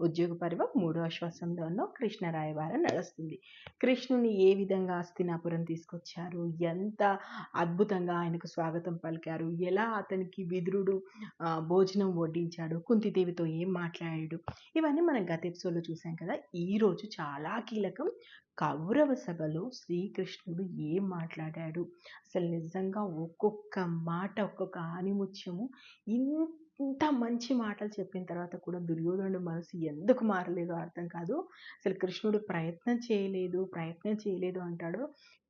ఉద్యోగ పర్వం మూడో అశ్వాసంలోనో కృష్ణ రాయవారం నడుస్తుంది. కృష్ణుని ఏ విధంగా అస్తినాపురం తీసుకొచ్చారు? ఎంత అద్భుతంగా ఆయనకు స్వాగతం పలికారు? ఎలా అతనికి విదురుడు భోజనం వడ్డించాడు? కుంతిదేవితో ఏం మాట్లాడాడు? ఇవన్నీ మనం గత ఎపిసోడ్లో చూసాం కదా. ఈరోజు చాలా కీలకం. కౌరవ సభలో శ్రీకృష్ణుడు ఏం మాట్లాడాడు? అసలు నిజంగా ఒక్కొక్క మాట ఒక్కొక్క ఆనిముత్యము ఇంత మంచి మాటలు చెప్పిన తర్వాత కూడా దుర్యోధనుడు మనసు ఎందుకు మారలేదో అర్థం కాదు. అసలు కృష్ణుడు ప్రయత్నం చేయలేదు ప్రయత్నం చేయలేదు అంటాడు.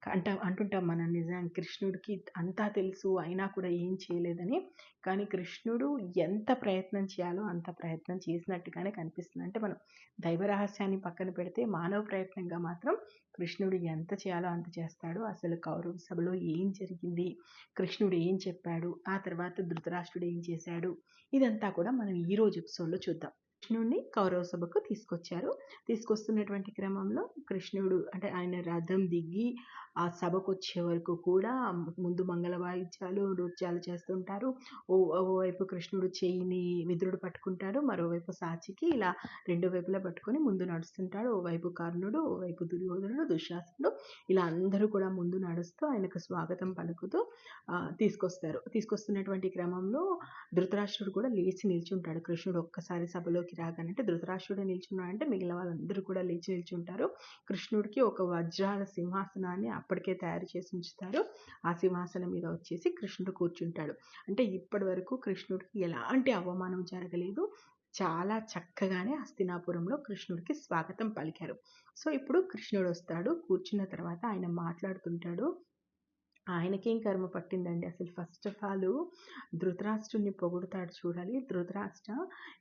అంట అంటుంటాం మనం నిజం కృష్ణుడికి అంతా తెలుసు అయినా కూడా ఏం చేయలేదని. కానీ కృష్ణుడు ఎంత ప్రయత్నం చేయాలో అంత ప్రయత్నం చేసినట్టుగానే కనిపిస్తుంది. అంటే మనం దైవ రహస్యాన్ని పక్కన పెడితే మానవ ప్రయత్నంగా మాత్రం కృష్ణుడు ఎంత చేయాలో అంత చేస్తాడు. అసలు కౌరవ సభలో ఏం జరిగింది? కృష్ణుడు ఏం చెప్పాడు? ఆ తర్వాత ధృతరాష్ట్రుడు ఏం చేశాడు? ఇదంతా కూడా మనం ఈరోజు ఎపిసోడ్లో చూద్దాం. కృష్ణుడిని కౌరవ సభకు తీసుకొచ్చారు. తీసుకొస్తున్నటువంటి క్రమంలో కృష్ణుడు అంటే ఆయన రథం దిగి ఆ సభకు వచ్చే వరకు కూడా ముందు మంగళ వాయిద్యాలు నృత్యాలు చేస్తుంటారు ఓ ఓవైపు కృష్ణుడు చేయిని విదురుడు పట్టుకుంటాడు. మరోవైపు సాచికి ఇలా రెండు వైపులా పట్టుకొని ముందు నడుస్తుంటాడు. ఓవైపు కర్ణుడు ఓవైపు దుర్యోధనుడు దుశ్శాసనుడు ఇలా అందరూ కూడా ముందు నడుస్తూ ఆయనకు స్వాగతం పలుకుతూ తీసుకొస్తారు. తీసుకొస్తున్నటువంటి క్రమంలో ధృతరాష్ట్రుడు కూడా లేచి నిల్చుంటాడు. కృష్ణుడు ఒక్కసారి సభలోకి రాగానంటే ధృతరాష్ట్రుడు నిల్చున్నాడంటే మిగిలిన వాళ్ళందరూ కూడా లేచి నిల్చుంటారు. కృష్ణుడికి ఒక వజ్రాల సింహాసనాన్ని అప్పటికే తయారు చేసి ఉంచుతారు. ఆ సింహాసనం మీద వచ్చేసి కృష్ణుడు కూర్చుంటాడు. అంటే ఇప్పటి వరకు కృష్ణుడికి ఎలాంటి అవమానం జరగలేదు. చాలా చక్కగానే హస్తినాపురంలో కృష్ణుడికి స్వాగతం పలికారు. సో ఇప్పుడు కృష్ణుడు వస్తాడు. కూర్చున్న తర్వాత ఆయన మాట్లాడుతుంటాడు. ఆయనకేం కర్మ పట్టిందండి? అసలు ఫస్ట్ ఆఫ్ ఆల్ ధృతరాష్ట్రుని పొగుడుతాడు చూడాలి. ధృతరాష్ట్ర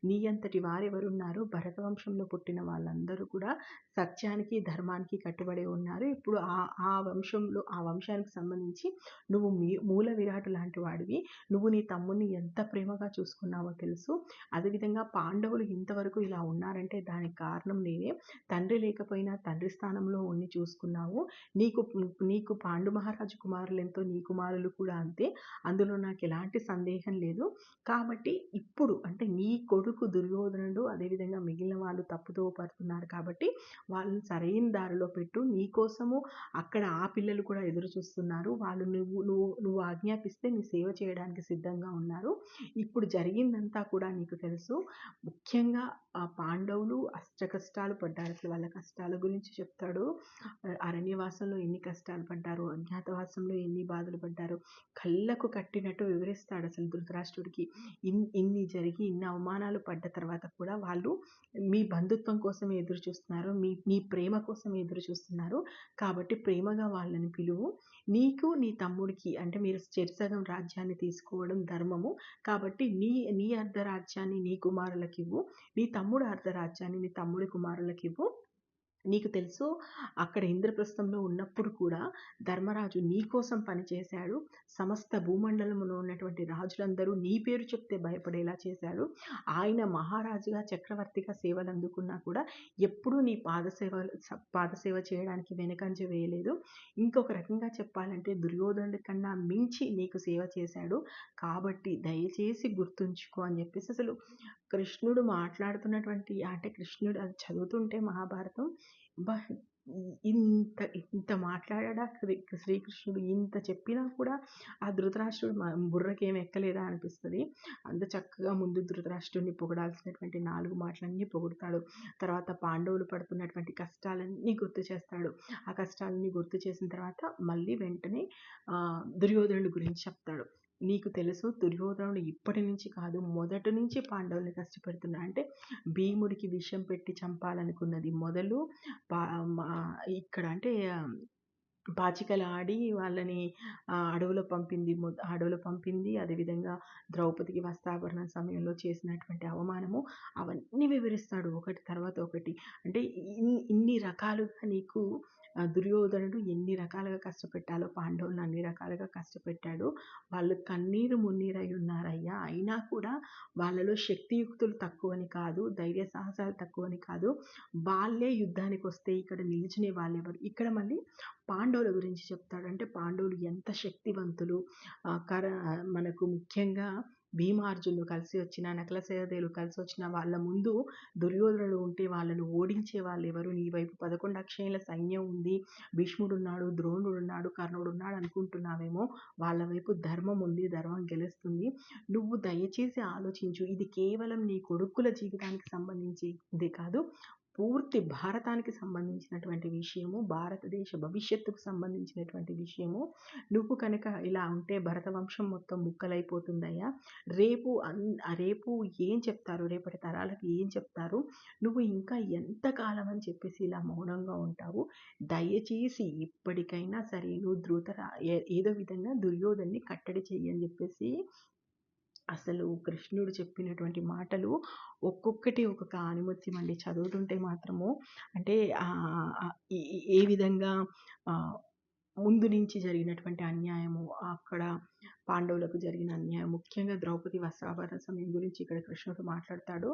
నీ అంతటి వారెవరున్నారు భరతవంశంలో పుట్టిన వాళ్ళందరూ కూడా సత్యానికి ధర్మానికి కట్టుబడి ఉన్నారు. ఇప్పుడు ఆ ఆ వంశంలో ఆ వంశానికి సంబంధించి నువ్వు మీ మూల విరాటు లాంటి వాడివి. నువ్వు నీ తమ్ముడిని ఎంత ప్రేమగా చూసుకున్నావో తెలుసు. అదేవిధంగా పాండవులు ఇంతవరకు ఇలా ఉన్నారంటే దానికి కారణం నేనే. తండ్రి లేకపోయినా తండ్రి స్థానంలో ఉండి చూసుకున్నావు. నీకు నీకు పాండు మహారాజు కుమారులు ఎంతో నీ కుమారులు కూడా అంతే. అందులో నాకు ఎలాంటి సందేహం లేదు. కాబట్టి ఇప్పుడు అంటే నీ కొడుకు దుర్యోధనుడు అదేవిధంగా మిగిలిన వాళ్ళు తప్పుతో పడుతున్నారు కాబట్టి వాళ్ళని సరైన దారిలో పెట్టు. నీ కోసము అక్కడ ఆ పిల్లలు కూడా ఎదురు చూస్తున్నారు. వాళ్ళు నువ్వు నువ్వు నువ్వు ఆజ్ఞాపిస్తే నీ సేవ చేయడానికి సిద్ధంగా ఉన్నారు. ఇప్పుడు జరిగిందంతా కూడా నీకు తెలుసు. ముఖ్యంగా ఆ పాండవులు అష్ట కష్టాలు పడ్డారు. అసలు వాళ్ళ కష్టాల గురించి చెప్తాడు. అరణ్యవాసంలో ఎన్ని కష్టాలు పడ్డారు? అజ్ఞాతవాసంలో ఎన్ని బాధలు పడ్డారు కళ్ళకు కట్టినట్టు వివరిస్తాడు అసలు ధృతరాష్ట్రుడికి. ఇన్ ఇన్ని జరిగి ఇన్ని అవమానాలు పడ్డ తర్వాత కూడా వాళ్ళు మీ బంధుత్వం కోసం ఎదురు చూస్తున్నారు మీ మీ ప్రేమ కోసం ఎదురు చూస్తున్నారు. కాబట్టి ప్రేమగా వాళ్ళని పిలువు. నీకు నీ తమ్ముడికి అంటే మీరు చెరిసగం రాజ్యాన్ని తీసుకోవడం ధర్మము. కాబట్టి నీ నీ అర్ధరాజ్యాన్ని నీ కుమారులకు ఇవ్వు నీ తమ్ముడు అర్ధ రాజ్యాన్ని నీ తమ్ముడి కుమారులకు ఇవ్వు నీకు తెలుసు అక్కడ ఇంద్రప్రస్థంలో ఉన్నప్పుడు కూడా ధర్మరాజు నీ కోసం పనిచేశాడు. సమస్త భూమండలంలో ఉన్నటువంటి రాజులందరూ నీ పేరు చెప్తే భయపడేలా చేశాడు. ఆయన మహారాజుగా చక్రవర్తిగా సేవలు అందుకున్నా కూడా ఎప్పుడూ నీ పాదసేవ పాదసేవ చేయడానికి వెనకంజ వేయలేదు. ఇంకొక రకంగా చెప్పాలంటే దుర్యోధనుడి కన్నా మించి నీకు సేవ చేశాడు. కాబట్టి దయచేసి గుర్తుంచుకో అని చెప్పేసి అసలు కృష్ణుడు మాట్లాడుతున్నటువంటి అంటే కృష్ణుడు అది చదువుతుంటే మహాభారతం బా ఇంత ఇంత మాట్లాడా శ్రీకృష్ణుడు ఇంత చెప్పినా కూడా ఆ ధృతరాష్ట్రుడు బుర్రకి ఏం ఎక్కలేదా అనిపిస్తుంది. అంత చక్కగా ముందు ధృతరాష్ట్రుడిని పొగడాల్సినటువంటి నాలుగు మాటలన్నీ పొగుడుతాడు. తర్వాత పాండవులు పడుతున్నటువంటి కష్టాలన్నీ గుర్తు చేస్తాడు. ఆ కష్టాలన్నీ గుర్తు చేసిన తర్వాత మళ్ళీ వెంటనే దుర్యోధనుడి గురించి చెప్తాడు. నీకు తెలుసు దుర్యోధనుడు ఇప్పటి నుంచి కాదు మొదటి నుంచి పాండవుల్ని కష్టపెడుతున్నా అంటే భీముడికి విషం పెట్టి చంపాలనుకున్నది మొదలు పా మా- ఇక్కడ అంటే పాచికలు ఆడి వాళ్ళని అడవిలో పంపింది అడవిలో పంపింది. అదేవిధంగా ద్రౌపదికి వస్త్రాభరణ సమయంలో చేసినటువంటి అవమానము అవన్నీ వివరిస్తాడు ఒకటి తర్వాత ఒకటి. అంటే ఇన్ని ఇన్ని రకాలుగా నీకు దుర్యోధనుడు ఎన్ని రకాలుగా కష్టపెట్టాలో పాండవులను అన్ని రకాలుగా కష్టపెట్టాడు వాళ్ళు కన్నీరు మున్నీరై ఉన్నారయ్యా. అయినా కూడా వాళ్ళలో శక్తియుక్తులు తక్కువని కాదు ధైర్య సాహసాలు తక్కువని కాదు. వాళ్ళే యుద్ధానికి వస్తే ఇక్కడ నిలిచినే వాళ్ళు ఎవరు ఇక్కడ మళ్ళీ పాండవుల గురించి చెప్తాడు. అంటే పాండవులు ఎంత శక్తివంతులు? కర మనకు ముఖ్యంగా భీమార్జునులు కలిసి వచ్చిన నకల సహదేవులు కలిసి వచ్చిన వాళ్ళ ముందు దుర్యోధనుడు ఉంటే వాళ్ళను ఓడించే వాళ్ళు ఎవరు? నీ వైపు పదకొండు అక్షయుల సైన్యం ఉంది. భీష్ముడు ఉన్నాడు ద్రోణుడు ఉన్నాడు కర్ణుడు ఉన్నాడు అనుకుంటున్నావేమో? వాళ్ళ వైపు ధర్మం ఉంది ధర్మం గెలుస్తుంది. నువ్వు దయచేసి ఆలోచించు. ఇది కేవలం నీ కొడుకుల జీవితానికి సంబంధించింది కాదు పూర్తి భారతానికి సంబంధించినటువంటి విషయము భారతదేశ భవిష్యత్తుకు సంబంధించినటువంటి విషయము. నువ్వు కనుక ఇలా ఉంటే భరత వంశం మొత్తం ముక్కలైపోతుందయ్యా. రేపు అన్ రేపు ఏం చెప్తారు? రేపటి తరాలకు ఏం చెప్తారు? నువ్వు ఇంకా ఎంతకాలం అని చెప్పేసి ఇలా మౌనంగా ఉంటావు? దయచేసి ఇప్పటికైనా సరే నువ్వు ధృతరా ఏదో విధంగా దుర్యోధన్ని కట్టడి చెయ్యి అని చెప్పేసి అసలు కృష్ణుడు చెప్పినటువంటి మాటలు ఒక్కొక్కటి ఒక్కొక్క ఆనిముత్యం అండి. చదువుతుంటే మాత్రము అంటే ఏ విధంగా ముందు నుంచి జరిగినటువంటి అన్యాయము అక్కడ పాండవులకు జరిగిన అన్యాయం. ముఖ్యంగా ద్రౌపది వస్త్రాభరణ సమయం గురించి ఇక్కడ కృష్ణుడు మాట్లాడతాడు.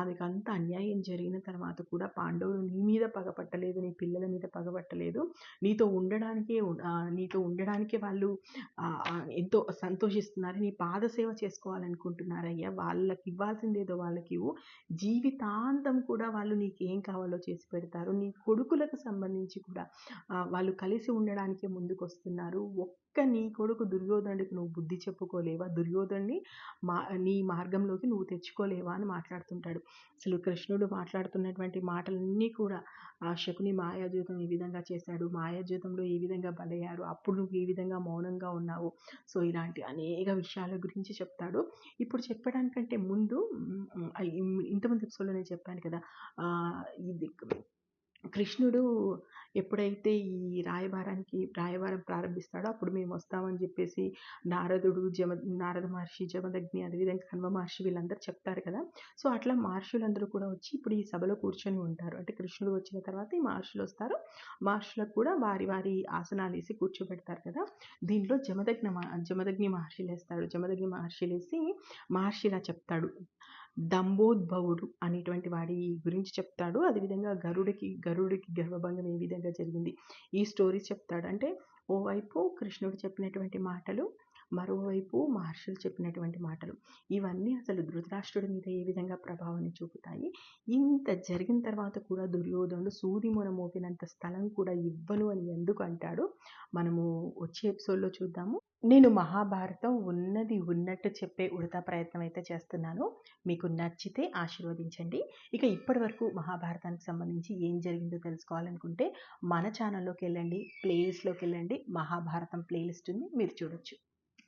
ఆమెకు అంత అన్యాయం జరిగిన తర్వాత కూడా పాండవులు నీ మీద పగపట్టలేదు నీ పిల్లల మీద పగపట్టలేదు. నీతో ఉండడానికే నీతో ఉండడానికే వాళ్ళు ఎంతో సంతోషిస్తున్నారు. నీ పాదసేవ చేసుకోవాలనుకుంటున్నారయ్యా. వాళ్ళకి ఇవ్వాల్సిందేదో వాళ్ళకి జీవితాంతం కూడా వాళ్ళు నీకు ఏం కావాలో చేసి పెడతారు. నీ కొడుకులకు సంబంధించి కూడా వాళ్ళు కలిసి ఉండడానికే ముందుకు వస్తున్నారు ఒక్క నీ కొడుకు దుర్యోధనుడికి నువ్వు బుద్ధి చెప్పుకోలేవా? దుర్యోధన్ని మా నీ మార్గంలోకి నువ్వు తెచ్చుకోలేవా? అని మాట్లాడుతుంటాడు. అసలు కృష్ణుడు మాట్లాడుతున్నటువంటి మాటలన్నీ కూడా ఆ శకుని మాయాజూతం ఈ విధంగా చేశాడు. మాయాజూతంలో ఏ విధంగా బలయ్యారు? అప్పుడు నువ్వు ఏ విధంగా మౌనంగా ఉన్నావు? సో ఇలాంటి అనేక విషయాల గురించి చెప్తాడు. ఇప్పుడు చెప్పడానికంటే ముందు ఇంతమంది ఎపిసోడ్లో నేను చెప్పాను కదా ఇది కృష్ణుడు ఎప్పుడైతే ఈ రాయబారానికి రాయబారం ప్రారంభిస్తాడో అప్పుడు మేము వస్తామని చెప్పేసి నారదుడు జమ నారద మహర్షి జమదగ్ని అదేవిధంగా కన్వ మహర్షి వీళ్ళందరూ చెప్తారు కదా. సో అట్లా మహర్షులందరూ కూడా వచ్చి ఇప్పుడు ఈ సభలో కూర్చొని ఉంటారు. అంటే కృష్ణుడు వచ్చిన తర్వాత ఈ మహర్షులు వస్తారు. మహర్షులకు కూడా వారి వారి ఆసనాలు వేసి కూర్చోబెడతారు కదా. దీంట్లో జమదగ్న జమదగ్ని మహర్షి లేస్తాడు. జమదగ్ని మహర్షి లేసి మహర్షి ఇలా చెప్తాడు. దంభోద్భవుడు అనేటువంటి వాడి గురించి చెప్తాడు. అదేవిధంగా గరుడికి గరుడికి గర్వభంగం ఏ విధంగా జరిగింది? ఈ స్టోరీస్ చెప్తాడు. అంటే ఓవైపు కృష్ణుడు చెప్పినటువంటి మాటలు మరోవైపు మహర్షులు చెప్పినటువంటి మాటలు. ఇవన్నీ అసలు ధృతరాష్ట్రుడి మీద ఏ విధంగా ప్రభావాన్ని చూపుతాయి? ఇంత జరిగిన తర్వాత కూడా దుర్యోధనుడు సూదిమొన మోపినంత స్థలం కూడా ఇవ్వను అని ఎందుకు అంటాడు? మనము వచ్చే ఎపిసోడ్లో చూద్దాము. నేను మహాభారతం ఉన్నది ఉన్నట్టు చెప్పే ఉడతా ప్రయత్నం అయితే చేస్తున్నాను. మీకు నచ్చితే ఆశీర్వదించండి. ఇక ఇప్పటి వరకు మహాభారతానికి సంబంధించి ఏం జరిగిందో తెలుసుకోవాలనుకుంటే మన ఛానల్లోకి వెళ్ళండి ప్లేలిస్ట్లోకి వెళ్ళండి. మహాభారతం ప్లేలిస్ట్ ఉంది మీరు చూడొచ్చు.